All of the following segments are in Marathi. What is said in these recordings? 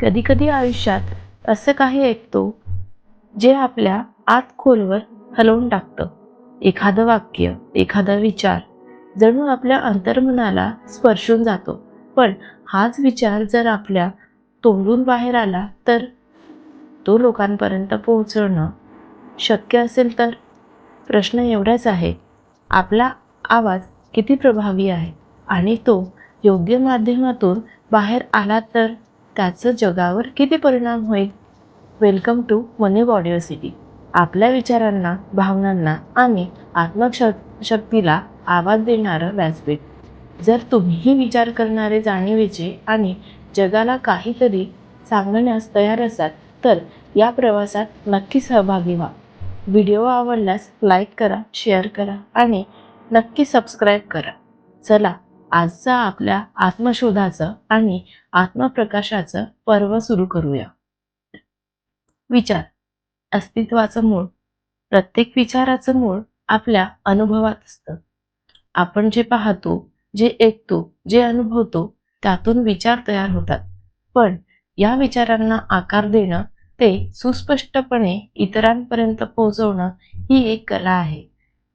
कधीकधी आयुष्यात असं काही ऐकतो जे आपल्या आत खोलवर हलवून टाकतं. एखादं वाक्य एखादा विचार जणू आपल्या अंतर्मनाला स्पर्शून जातो. पण हाच विचार जर आपल्या तोंडून बाहेर आला तर तो लोकांपर्यंत पोहोचवणं शक्य असेल तर? प्रश्न एवढाच आहे आपला आवाज किती प्रभावी आहे आणि तो योग्य माध्यमातून बाहेर आला तर? त्याचं जगावर किती परिणाम होईल? Welcome to money audio city आपल्या विचारांना भावनांना आणि आत्मशक्तीला आवाज देणारं व्यासपीठ. जर तुम्हीही विचार करणारे जाणीवेचे आणि जगाला काहीतरी सांगण्यास तयार असाल तर या प्रवासात नक्की सहभागी व्हा. व्हिडिओ आवडल्यास लाईक करा शेअर करा आणि नक्की सबस्क्राईब करा. चला आजचा आपल्या आत्मशोधाचं आणि आत्मप्रकाशाचं पर्व सुरू करूया. विचार. अस्तित्वाचं मूळ. प्रत्येक विचाराचं मूळ आपल्या अनुभवात असतं. आपण जे पाहतो जे ऐकतो जे अनुभवतो त्यातून विचार तयार होतात. पण या विचारांना आकार देणं ते सुस्पष्टपणे इतरांपर्यंत पोहोचवणं ही एक कला आहे.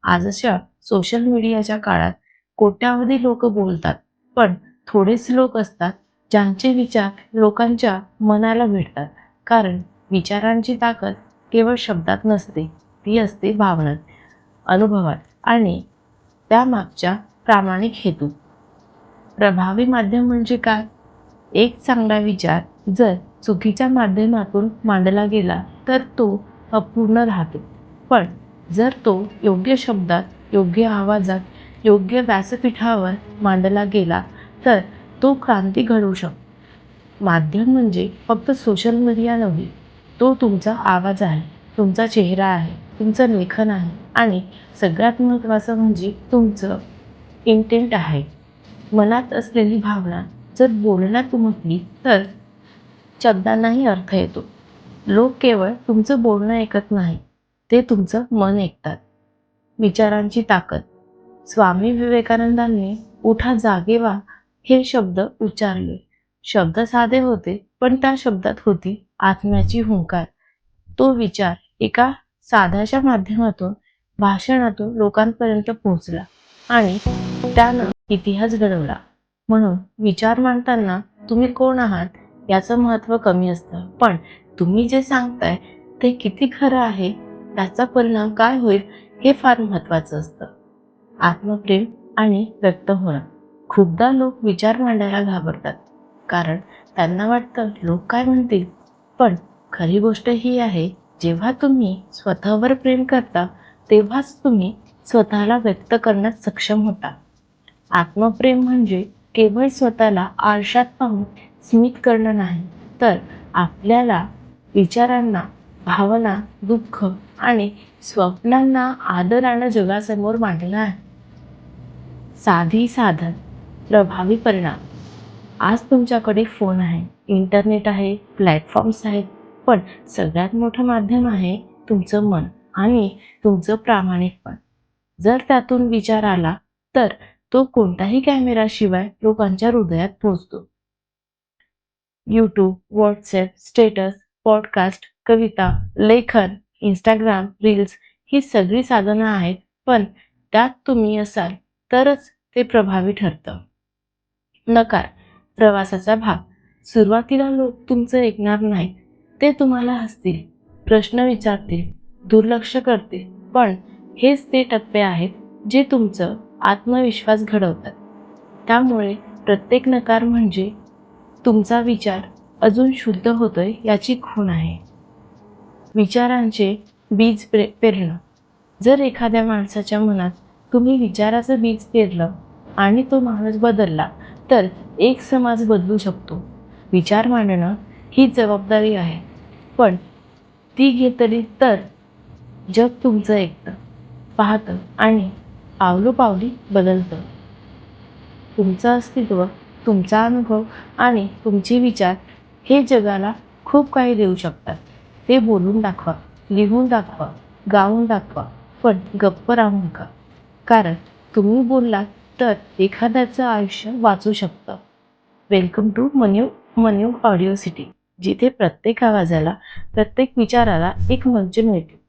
आजच्या सोशल मीडियाच्या काळात कोट्यावधी लोक बोलतात पण थोडेच लोक असतात ज्यांचे विचार लोकांच्या मनाला भेटतात कारण विचारांची ताकद केवळ शब्दात नसते ती असते भावनात अनुभवात आणि त्यामागच्या प्रामाणिक हेतू प्रभावी माध्यम म्हणजे काय? एक चांगला विचार जर चुकीच्या माध्यमातून मांडला गेला तर तो अपूर्ण राहतो. पण जर तो योग्य शब्दात योग्य आवाजात योग्य व्यासपीठावर मांडला गेला तर तो क्रांती घडवू शकतो माध्यम म्हणजे फक्त सोशल मीडिया नव्हे. तो तुमचा आवाज आहे तुमचा चेहरा आहे तुमचं लेखन आहे आणि सगळ्यात महत्त्वाचं म्हणजे तुमचं इंटेंट आहे. मनात असलेली भावना जर बोलण्यात उमटली तर शब्दांनाही अर्थ येतो. लोक केवळ तुमचं बोलणं ऐकत नाही ते तुमचं मन ऐकतात. विचारांची ताकद स्वामी विवेकानंदांनी उठा जागे व्हा हे शब्द उच्चारले. शब्द साधे होते पण त्या शब्दात होती आत्म्याची हुंकार. तो विचार एका साध्याच्या माध्यमातून भाषणातून लोकांपर्यंत पोहोचला आणि त्यानं इतिहास घडवला. म्हणून विचार मांडताना तुम्ही कोण आहात याचं महत्त्व कमी असतं. पण तुम्ही जे सांगताय ते किती खरं आहे त्याचा परिणाम काय होईल हे फार महत्त्वाचं असतं. आत्मप्रेम आणि व्यक्त होणं. खूपदा लोक विचार मांडायला घाबरतात. कारण त्यांना वाटतं लोक काय म्हणतील? पण खरी गोष्ट ही आहे जेव्हा तुम्ही स्वतःवर प्रेम करता तेव्हाच तुम्ही स्वतःला व्यक्त करण्यात सक्षम होता. आत्मप्रेम म्हणजे केवळ स्वतःला आरशात पाहून स्मित करणं नाही तर आपल्याला विचारांना भावना दुःख आणि स्वप्नांना आदरानं जगासमोर मांडलं आहे. साधी साधन प्रभावी परिणाम. आज तुमच्याकडे फोन आहे इंटरनेट आहे प्लॅटफॉर्म्स आहेत पण सगळ्यात मोठं माध्यम आहे तुमचं मन आणि तुमचं प्रामाणिकपण. जर त्यातून विचार आला तर तो कोणताही कॅमेराशिवाय लोकांच्या हृदयात पोहोचतो. यूट्यूब व्हॉट्सॲप स्टेटस पॉडकास्ट कविता लेखन इंस्टाग्राम रील्स ही सगळी साधनं आहेत पण त्यात तुम्ही असाल तरच ते प्रभावी ठरतं. नकार प्रवासाचा भाग. सुरुवातीला लोक तुमचं ऐकणार नाहीत. ते तुम्हाला हसतील प्रश्न विचारतील दुर्लक्ष करतील पण हेच ते टप्पे आहेत जे तुमचं आत्मविश्वास घडवतात. त्यामुळे प्रत्येक नकार म्हणजे तुमचा विचार अजून शुद्ध होतोय याची खूण आहे. विचारांचे बीज पे पेरणं जर एखाद्या माणसाच्या मनात तुम्ही विचाराचं बीज पेरलं आणि तो माणूस बदलला तर एक समाज बदलू शकतो. विचार मांडणं ही जबाबदारी आहे. पण ती घेतली तर जग तुमचं ऐकतं पाहतं आणि पावलोपावली बदलतं. तुमचं अस्तित्व तुमचा अनुभव आणि तुमचे विचार हे जगाला खूप काही देऊ शकतात. ते बोलून दाखवा लिहून दाखवा गाऊन दाखवा पण गप्प राहू नका. कारण तुम्ही बोललात तर एखाद्याचं आयुष्य वाचू शकतं. वेलकम टू मन्यू मन्यू ऑडिओ सिटी जिथे प्रत्येक आवाजाला प्रत्येक विचाराला एक मंच मिळते.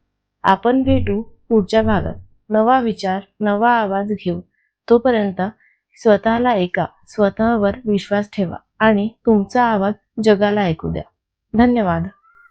आपण भेटू पुढच्या भागात. नवा विचार नवा आवाज घेऊ तोपर्यंत स्वतःला ऐका स्वतःवर विश्वास ठेवा आणि तुमचा आवाज जगाला ऐकू द्या. धन्यवाद.